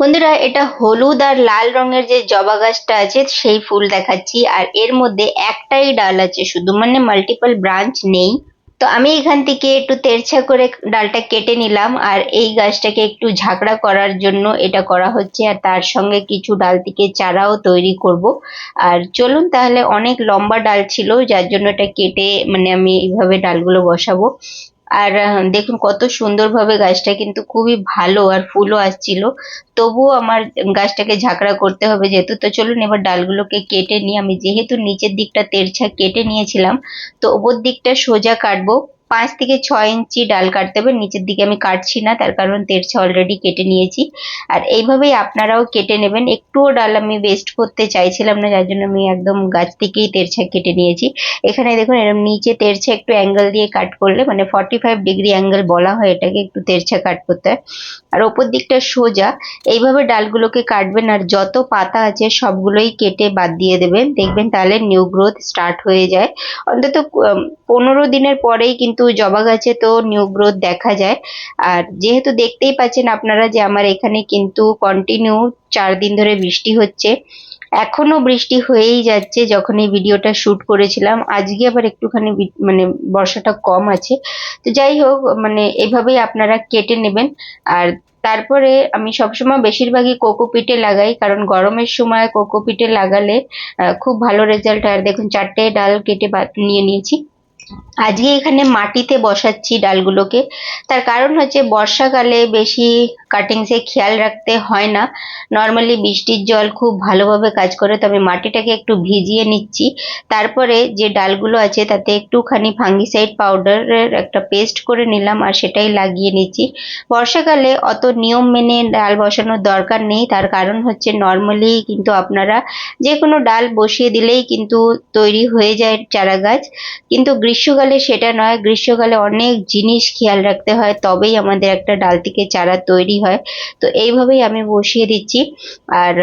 বন্ধুরা, এটা হলুদ আর লাল রঙের যে জবা গাছটা আছে, সেই ফুল দেখাচ্ছি। আর এর মধ্যে একটাই ডাল আছে, শুধু মানে মাল্টিপল ব্রাঞ্চ নেই। তো আমি এখান থেকে একটু তেরছা করে ডালটা কেটে নিলাম। আর এই গাছটাকে একটু ঝাঁকড়া করার জন্য এটা করা হচ্ছে। আর তার সঙ্গে কিছু ডাল থেকে চারাও তৈরি করব। আর চলুন তাহলে, অনেক লম্বা ডাল ছিল, যার জন্য এটা কেটে মানে আমি এইভাবে ডালগুলো বসাবো। আর দেখুন কত সুন্দরভাবে গাছটা কিন্তু খুবই ভালো আর ফুলও আসছিল। তবুও আমার গাছটাকে ঝাঁকড়া করতে হবে যেহেতু। তো চলুন এবার ডালগুলোকে কেটে নিই। আমি যেহেতু নিচের দিকটা তেরছা কেটে নিয়েছিলাম, তো ওপর দিকটা সোজা কাটবো। পাঁচ থেকে ছয় ইঞ্চি ডাল কাটতে হবে, নিচের দিকে আমি কাটছি না, তার কারণ তেরছা অলরেডি কেটে নিয়েছি। আর এইভাবেই আপনারাও কেটে নেবেন। একটুও ডাল আমি ওয়েস্ট করতে চাইছিলাম না, যার জন্য আমি একদম গাছ থেকেই তেরছা কেটে নিয়েছি। এখানে দেখুন এরকম নিচে তেরছা একটু অ্যাঙ্গেল দিয়ে কাট করলে মানে ফর্টি ফাইভ ডিগ্রি অ্যাঙ্গেল বলা হয় এটাকে, একটু তেরছা কাট করতে হয়। আর ওপর দিকটা সোজা, এইভাবে ডালগুলোকে কাটবেন, আর যত পাতা আছে সবগুলোই কেটে বাদ দিয়ে দেবেন। দেখবেন তাহলে নিউ গ্রোথ স্টার্ট হয়ে যায়। অন্তত পনেরো দিনের পরেই কিন্তু জবা গাছে তো নিউ গ্রোথ দেখা যায়। আর যেহেতু দেখতেই পাচ্ছেন আপনারা যে আমার এখানে কিন্তু কন্টিনিউ চার দিন ধরে বৃষ্টি হচ্ছে। এখনও বৃষ্টি হয়েই যাচ্ছে যখন এই ভিডিওটা শুট করেছিলাম। আজকে আবার একটুখানি মানে বর্ষাটা কম আছে। তো যাই হোক মানে এভাবেই আপনারা কেটে নেবেন। আর তারপরে আমি সবসময় বেশিরভাগই কোকোপিটে লাগাই, কারণ গরমের সময় কোকোপিটে লাগালে খুব ভালো রেজাল্ট আর দেখুন, চারটে ডাল কেটে নিয়ে নিয়েছি। আজকে এখানে মাটিতে বসাচ্ছি ডালগুলোকে। তার কারণ হচ্ছে বর্ষাকালে বেশি কাটিংসে খেয়াল রাখতে হয় না। নর্মালি বৃষ্টির জল খুব ভালোভাবে কাজ করে, তবে মাটিটাকে একটু ভিজিয়ে নিচ্ছি। তারপরে যে ডালগুলো আছে, তাতে একটুখানি ফাঙ্গিসাইড পাউডারের একটা পেস্ট করে নিলাম আর সেটাই লাগিয়ে নিচ্ছি। বর্ষাকালে অত নিয়ম মেনে ডাল বসানোর দরকার নেই, তার কারণ হচ্ছে নর্মালি কিন্তু আপনারা যে কোনো ডাল বসিয়ে দিলেই কিন্তু তৈরি হয়ে যায় চারা গাছ কিন্তু গ্রীষ্মকালে সেটা নয়, গ্রীষ্মকালে অনেক জিনিস খেয়াল রাখতে হয়, তবেই আমাদের একটা ডাল থেকে চারা তৈরি হয়। তো এইভাবেই আমি বসিয়ে দিচ্ছি। আর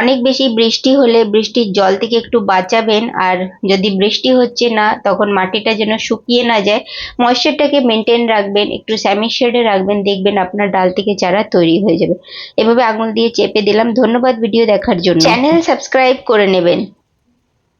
অনেক বেশি বৃষ্টি হলে বৃষ্টির জল থেকে একটু বাঁচাবেন, আর যদি বৃষ্টি হচ্ছে না, তখন মাটিটা যেন শুকিয়ে না যায়, ময়েশ্চারটাকে মেনটেন রাখবেন, একটু স্যামি শেডে রাখবেন, দেখবেন আপনার ডাল থেকে চারা তৈরি হয়ে যাবে। এভাবে আঙুল দিয়ে চেপে দিলাম। ধন্যবাদ ভিডিও দেখার জন্য। চ্যানেল সাবস্ক্রাইব করে নেবেন।